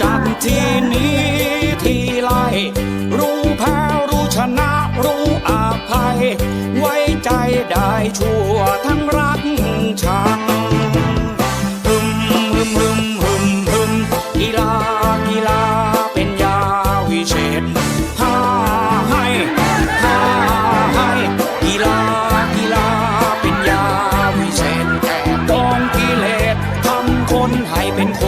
จากที่นี้ที่ไลรู้แพ้รู้ชนะรู้อภัย ไว้ใจได้ชั่วทั้งรักชังฮึมฮึมฮึมฮึมฮึมกีฬากีฬาเป็นยาวิเศษให้ให้กีฬากีฬาเป็นยาวิเศษแต่กองกิเลทำคนให้เป็นคน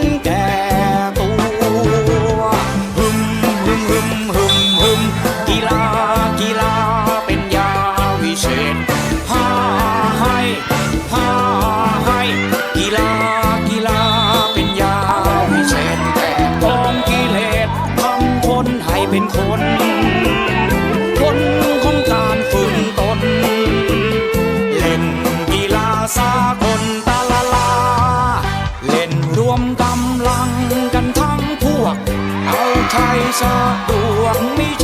ดวงมี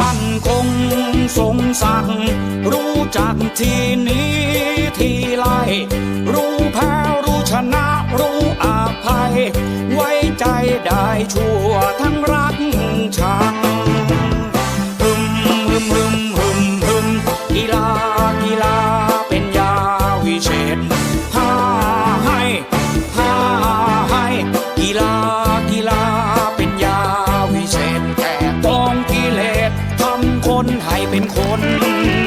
มั่นคงสงสักรู้จักที่นี้ที่ไรรู้แพ้รู้ชนะรู้อภัย ไว้ใจได้ชั่วทั้ง เป็นคน